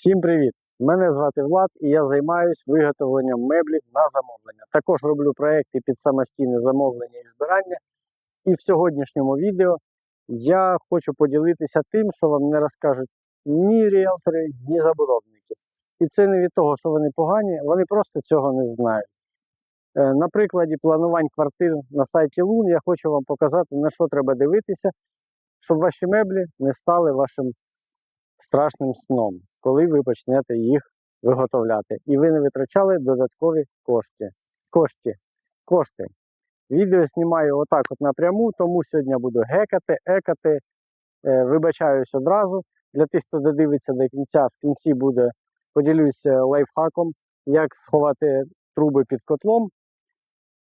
Всім привіт! Мене звати Влад і я займаюся виготовленням меблів на замовлення. Також роблю проекти під самостійне замовлення і збирання. І в сьогоднішньому відео я хочу поділитися тим, що вам не розкажуть ні ріелтори, ні забудовники. І це не від того, що вони погані, вони просто цього не знають. Е, На прикладі планувань квартир на сайті Лун я хочу вам показати, на що треба дивитися, щоб ваші меблі не стали вашим страшним сном, коли ви почнете їх виготовляти. І ви не витрачали додаткові кошти. Кошти. Кошти. Відео знімаю отак от напряму, тому сьогодні буду гекати, екати. Е, вибачаюсь одразу. Для тих, хто додивиться до кінця, в кінці буде поділюся лайфхаком, як сховати труби під котлом.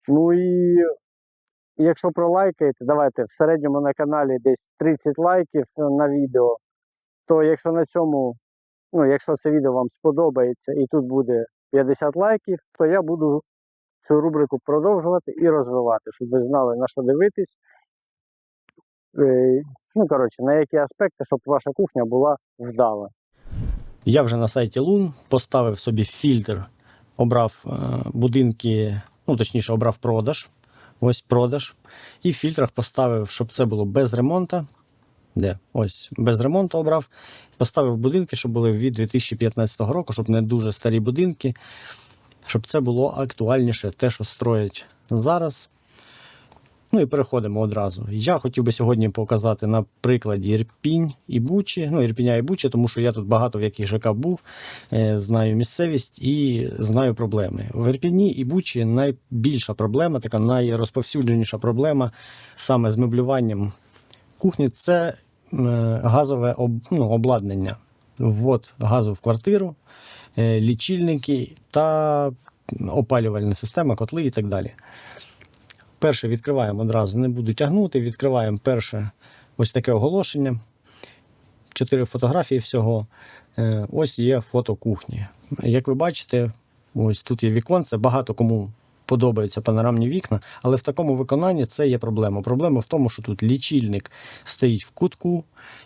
Ну і якщо пролайкаєте, давайте в середньому на каналі десь 30 лайків на відео то якщо на цьому, ну якщо це відео вам сподобається і тут буде 50 лайків, то я буду цю рубрику продовжувати і розвивати, щоб ви знали на що дивитись. Е, Ну, коротше, на які аспекти, щоб ваша кухня була вдала. Я вже на сайті Лун поставив собі фільтр, обрав е, будинки, ну точніше, обрав продаж. Ось продаж. І в фільтрах поставив, щоб це було без ремонту. Де? Ось, без ремонту обрав. Поставив будинки, щоб були від 2015 року, щоб не дуже старі будинки, щоб це було актуальніше, те, що строять зараз. Ну і переходимо одразу. Я хотів би сьогодні показати на прикладі Ірпінь і Бучі, ну Ірпіня і Бучі, тому що я тут багато в яких ЖК був, е, знаю місцевість і знаю проблеми. В Ірпіні і Бучі найбільша проблема, така найрозповсюдженіша проблема саме з меблюванням кухні це е, газове ну, обладнання. Ввод газу в квартиру, е, лічильники та опалювальна система, котли і так далі. Перше відкриваємо одразу, не буду тягнути. Відкриваємо перше ось таке оголошення. Чотири фотографії всього. Е, Ось є фото кухні. Як ви бачите, ось тут є віконце. Багато кому подобаються панорамні вікна, але в такому виконанні це є проблема. Проблема в тому, що тут лічильник стоїть в кутку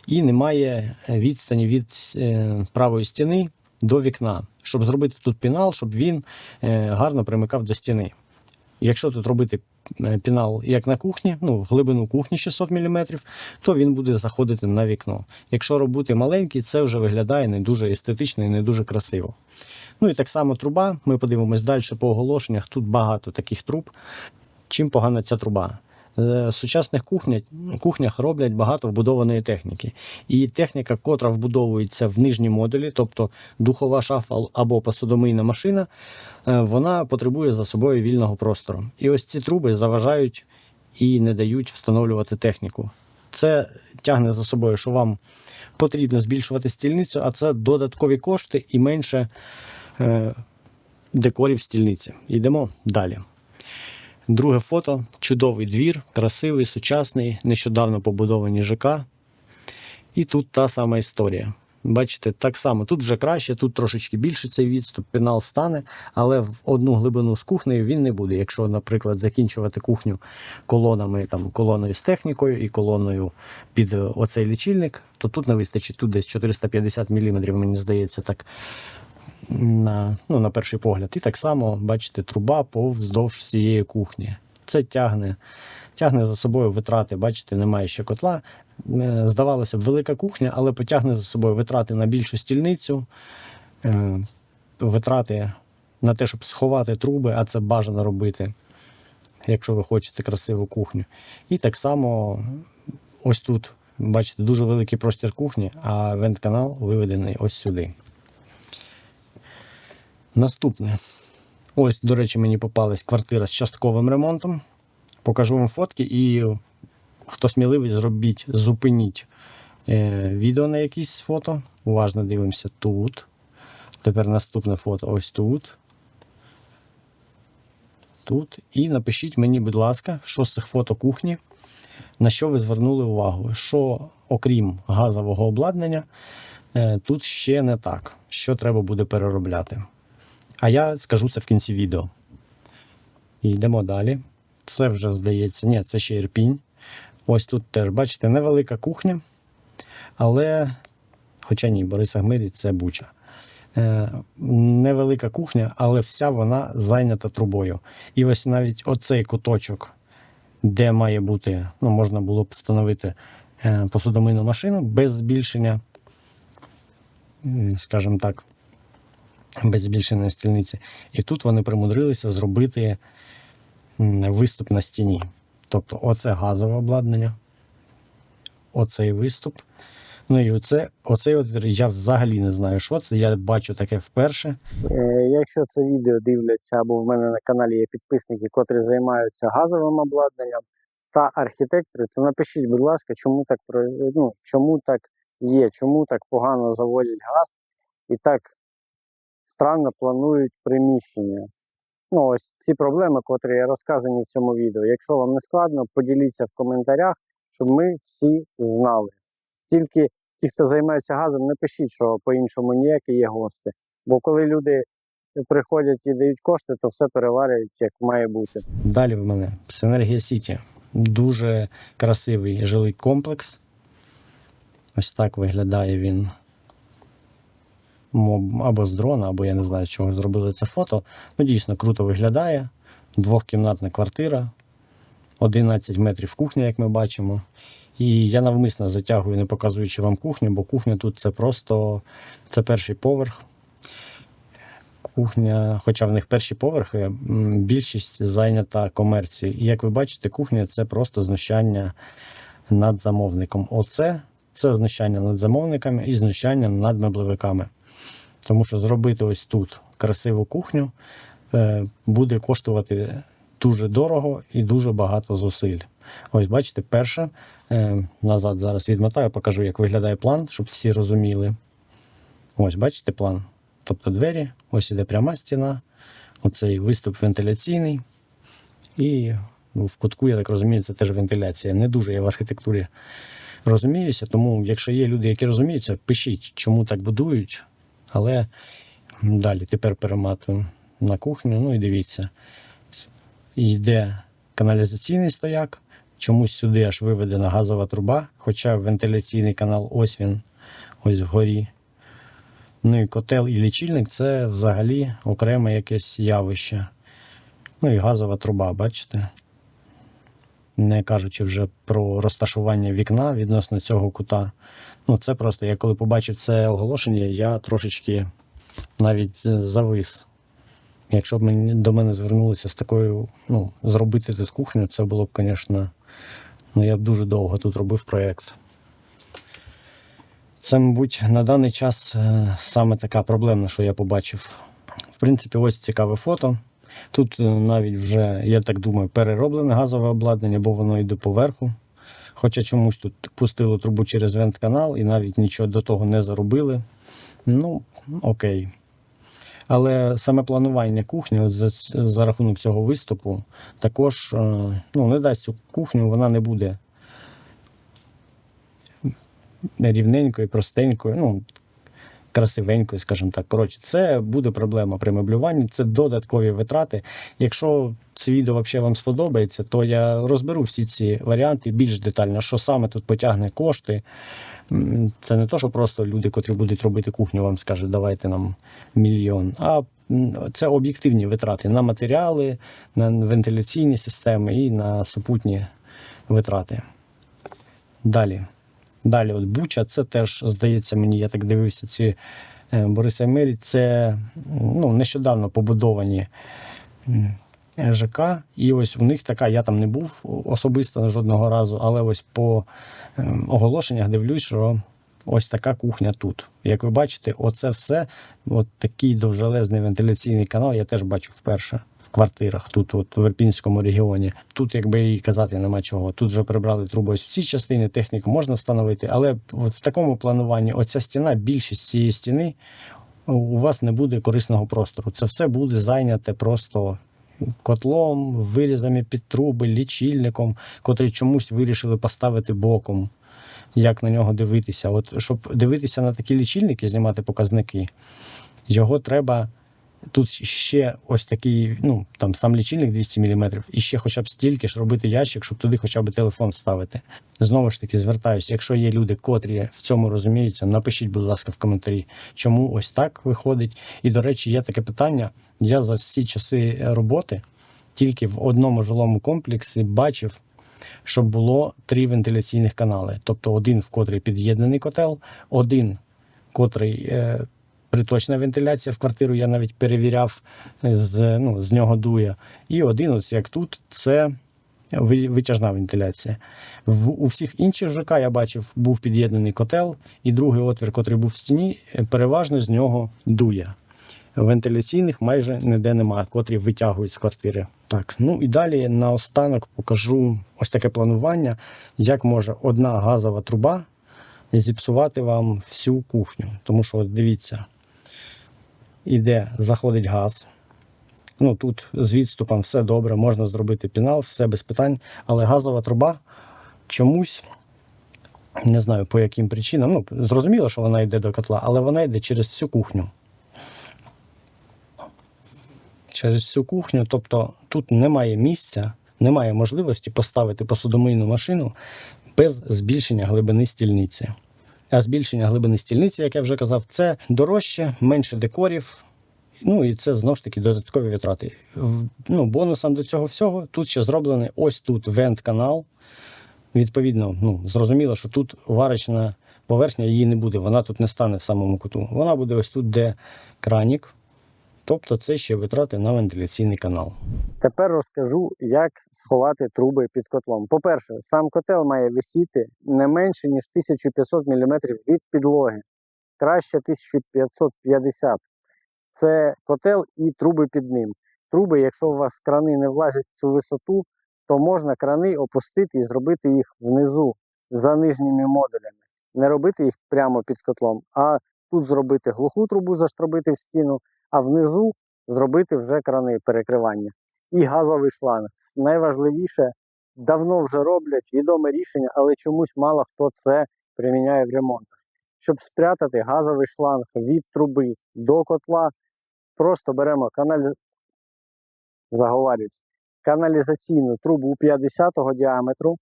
і немає відстані від е, правої стіни до вікна, щоб зробити тут пінал, щоб він е, гарно примикав до стіни. Якщо тут робити е, пінал як на кухні, ну в глибину кухні 600 мм, то він буде заходити на вікно. Якщо робити маленький, це вже виглядає не дуже естетично і не дуже красиво. Ну і так само труба. Ми подивимось далі по оголошеннях. Тут багато таких труб. Чим погана ця труба? Е, В сучасних кухнях, кухнях роблять багато вбудованої техніки. І техніка, котра вбудовується в нижні модулі, тобто духова шафа або посудомийна машина, е, вона потребує за собою вільного простору. І ось ці труби заважають і не дають встановлювати техніку. Це тягне за собою, що вам потрібно збільшувати стільницю, а це додаткові кошти і менше декорів стільниці. Йдемо далі. Друге фото чудовий двір, красивий, сучасний, нещодавно побудовані ЖК. І тут та сама історія. Бачите, так само тут вже краще, тут трошечки більше цей відступ, пенал стане, але в одну глибину з кухнею він не буде. Якщо, наприклад, закінчувати кухню колонами, там, колоною з технікою і колоною під е, оцей лічильник, то тут не вистачить. Тут десь 450 мм, мені здається, так на, ну, на перший погляд. І так само, бачите, труба повздовж всієї кухні. Це тягне, тягне за собою витрати. Бачите, немає ще котла. Е, Здавалося б, велика кухня, але потягне за собою витрати на більшу стільницю, е, витрати на те, щоб сховати труби, а це бажано робити, якщо ви хочете красиву кухню. І так само ось тут, бачите, дуже великий простір кухні, а вентканал виведений ось сюди. Наступне. Ось, до речі, мені попалась квартира з частковим ремонтом. Покажу вам фотки і хто сміливий, зробіть, зупиніть е, відео на якісь фото. Уважно дивимося тут. Тепер наступне фото ось тут. Тут. І напишіть мені, будь ласка, що з цих фото кухні, на що ви звернули увагу. Що, окрім газового обладнання, е, тут ще не так. Що треба буде переробляти. А я скажу це в кінці відео. І йдемо далі. Це вже здається, ні, це ще Ірпінь. Ось тут теж, бачите, невелика кухня. Але, хоча ні, Бориса Гмирі це Буча. е, невелика кухня, але вся вона зайнята трубою. І ось навіть оцей куточок, де має бути, ну, можна було б встановити е, посудомийну машину без збільшення, скажімо так, без збільшення стільниці. І тут вони примудрилися зробити виступ на стіні. Тобто, оце газове обладнання, оцей виступ. Ну і оце, оцей отвір, я взагалі не знаю, що це. Я бачу таке вперше. Е, Якщо це відео дивляться або в мене на каналі є підписники, котрі займаються газовим обладнанням та архітектори, то напишіть, будь ласка, чому так ну, чому так є, чому так погано заводять газ і так странно планують приміщення. Ну, ось ці проблеми, котрі розказані в цьому відео. Якщо вам не складно, поділіться в коментарях, щоб ми всі знали. Тільки ті, хто займається газом, не пишіть, що по-іншому ніяк є гости. Бо коли люди приходять і дають кошти, то все переварюють, як має бути. Далі в мене Синергія Сіті. Дуже красивий жилий комплекс. Ось так виглядає він. Або з дрона, або я не знаю, з чого зробили це фото. Ну, дійсно круто виглядає. Двохкімнатна квартира, 11 метрів кухня, як ми бачимо. І я навмисно затягую, не показуючи вам кухню, бо кухня тут це просто це перший поверх. Кухня, хоча в них перші поверхи, більшість зайнята комерцією. І як ви бачите, кухня це просто знущання над замовником. Оце це знущання над замовниками і знущання над меблевиками. Тому що зробити ось тут красиву кухню е, буде коштувати дуже дорого і дуже багато зусиль. Ось бачите, перше, назад зараз відмотаю, покажу, як виглядає план, щоб всі розуміли. Ось, бачите план. Тобто двері, ось іде пряма стіна, оцей виступ вентиляційний. І в кутку, я так розумію, це теж вентиляція. Не дуже я в архітектурі розуміюся, тому якщо є люди, які розуміються, пишіть, чому так будують. Але далі тепер перематуємо на кухню. Ну і дивіться, йде каналізаційний стояк, чомусь сюди аж виведена газова труба, хоча вентиляційний канал ось він, ось вгорі. Ну і котел і лічильник це взагалі окреме якесь явище. Ну і газова труба, бачите? Не кажучи вже про розташування вікна відносно цього кута. Ну, це просто я коли побачив це оголошення, я трошечки навіть е, завис. Якщо б мені до мене звернулися з такою, ну, зробити тут кухню, це було б, звісно, ну я б дуже довго тут робив проєкт. Це, мабуть, на даний час е, саме така проблемна, що я побачив. В принципі, ось цікаве фото. Тут е, навіть вже, я так думаю, перероблене газове обладнання, бо воно йде поверху. Хоча чомусь тут пустили трубу через вентканал і навіть нічого до того не заробили. Ну, окей. Але саме планування кухні за, за рахунок цього виступу також е, ну, не дасть цю кухню, вона не буде рівненькою, простенькою, ну, красивенькою, скажімо так. Коротше, це буде проблема при меблюванні, це додаткові витрати. Якщо це відео взагалі вам сподобається, то я розберу всі ці варіанти більш детально, що саме тут потягне кошти. Це не то, що просто люди, котрі будуть робити кухню, вам скажуть, давайте нам мільйон. А це об'єктивні витрати на матеріали, на вентиляційні системи і на супутні витрати. Далі. Далі, от Буча, це теж, здається мені, я так дивився, ці е, Бориса Мері, це ну, нещодавно побудовані ЖК. І ось у них така, я там не був особисто жодного разу, але ось по ем, оголошеннях дивлюсь, що ось така кухня тут. Як ви бачите, оце все, от такий довжелезний вентиляційний канал, я теж бачу вперше в квартирах, тут, от в Ірпінському регіоні. Тут, якби і казати нема чого. Тут вже прибрали трубу ось в цій частині, техніку можна встановити, але от в такому плануванні оця стіна, більшість цієї стіни. У вас не буде корисного простору. Це все буде зайняте просто котлом, вирізами під труби, лічильником, котрий чомусь вирішили поставити боком. Як на нього дивитися? От щоб дивитися на такі лічильники, знімати показники, його треба тут ще ось такий, ну там сам лічильник 200 мм, і ще хоча б стільки ж робити ящик, щоб туди хоча б телефон ставити. Знову ж таки, звертаюся, якщо є люди, котрі в цьому розуміються, напишіть, будь ласка, в коментарі, чому ось так виходить. І, до речі, є таке питання. Я за всі часи роботи тільки в одному жилому комплексі бачив, щоб було три вентиляційних канали. Тобто один, в котрий під'єднаний котел, один, котрий е, приточна вентиляція в квартиру, я навіть перевіряв, е, з, ну, з нього дує. І один, ось як тут, це витяжна вентиляція. В, у всіх інших ЖК я бачив, був під'єднаний котел, і другий отвір, котрий був в стіні, е, переважно з нього дує. Вентиляційних майже ніде немає, котрі витягують з квартири. Так, ну і далі наостанок покажу ось таке планування, як може одна газова труба зіпсувати вам всю кухню. Тому що, от дивіться, іде, заходить газ. Ну тут з відступом все добре, можна зробити пінал, все без питань. Але газова труба чомусь, не знаю по яким причинам. Ну, зрозуміло, що вона йде до котла, але вона йде через всю кухню. Через всю кухню, тобто тут немає місця, немає можливості поставити посудомийну машину без збільшення глибини стільниці. А збільшення глибини стільниці, як я вже казав, це дорожче, менше декорів. Ну і це знову ж таки додаткові витрати. Ну, бонусом до цього всього тут ще зроблений ось тут вент-канал. Відповідно, ну, зрозуміло, що тут варочна поверхня її не буде, вона тут не стане в самому куту. Вона буде ось тут, де кранік. Тобто це ще витрати на вентиляційний канал. Тепер розкажу, як сховати труби під котлом. По-перше, сам котел має висіти не менше, ніж 1500 мм від підлоги. Краще 1550. Це котел і труби під ним. Труби, якщо у вас крани не влазять в цю висоту, то можна крани опустити і зробити їх внизу за нижніми модулями. Не робити їх прямо під котлом, а тут зробити глуху трубу, заштробити в стіну, а внизу зробити вже крани перекривання. І газовий шланг. Найважливіше, давно вже роблять відоме рішення, але чомусь мало хто це приміняє в ремонтах. Щоб спрятати газовий шланг від труби до котла, просто беремо каналіз... каналізаційну трубу 50-го діаметру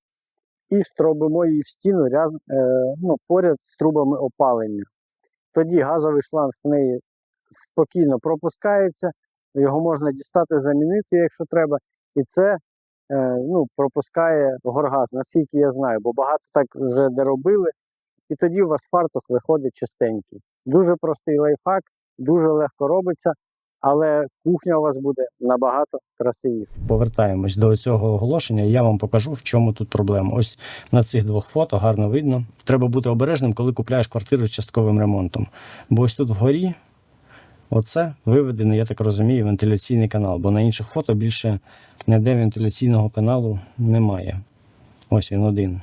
і стробимо її в стіну ряз... е, ну, поряд з трубами опалення. Тоді газовий шланг в неї спокійно пропускається, його можна дістати, замінити, якщо треба. І це е, ну, пропускає горгаз, наскільки я знаю, бо багато так вже де робили. І тоді у вас фартух виходить чистенький. Дуже простий лайфхак, дуже легко робиться, але кухня у вас буде набагато красивіше. Повертаємось до цього оголошення, я вам покажу, в чому тут проблема. Ось на цих двох фото гарно видно. Треба бути обережним, коли купляєш квартиру з частковим ремонтом. Бо ось тут вгорі, оце виведений, я так розумію, вентиляційний канал, бо на інших фото більше ніде вентиляційного каналу немає. Ось він один.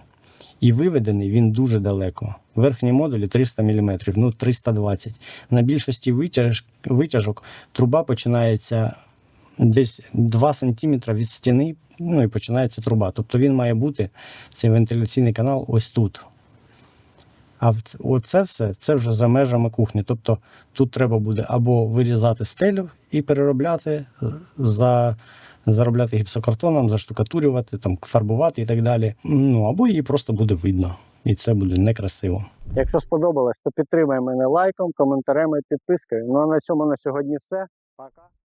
І виведений він дуже далеко. Верхні модулі 300 мм, ну 320 На більшості витяж, витяжок труба починається десь 2 см від стіни, ну і починається труба. Тобто він має бути, цей вентиляційний канал, ось тут. А в ц- оце все це вже за межами кухні. Тобто тут треба буде або вирізати стелю і переробляти, е, за, заробляти гіпсокартоном, заштукатурювати, там, фарбувати і так далі. Ну або її просто буде видно. І це буде некрасиво. Якщо сподобалось, то підтримай мене лайком, коментарем і підпискою. Ну а на цьому на сьогодні все. Пока.